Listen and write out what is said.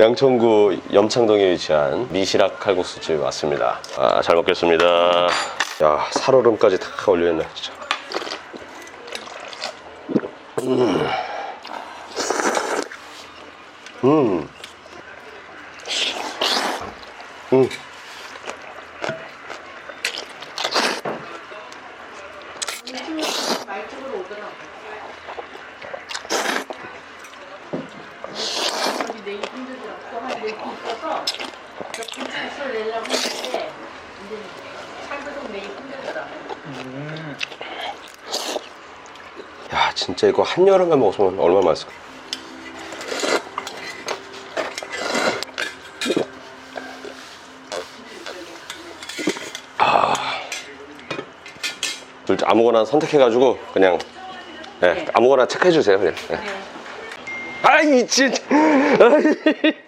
양천구 염창동에 위치한 미시락 칼국수집 왔습니다. 아, 잘 먹겠습니다. 야, 살얼음까지 다 올려있네, 진짜. 음. 음. 음. 여기 내기 힘들더라고. 또한 내기 있어서 저 근처에서 내려고 했는데 이제 살도 내기 힘들더라고. 야, 진짜 이거 한여름에 먹으면 얼마나 맛있을까? 아. 둘 아무거나 선택해가지고 그냥 예, 네. 아무거나 체크해 주세요 그냥. 예. 네. 아이 진짜. 아이.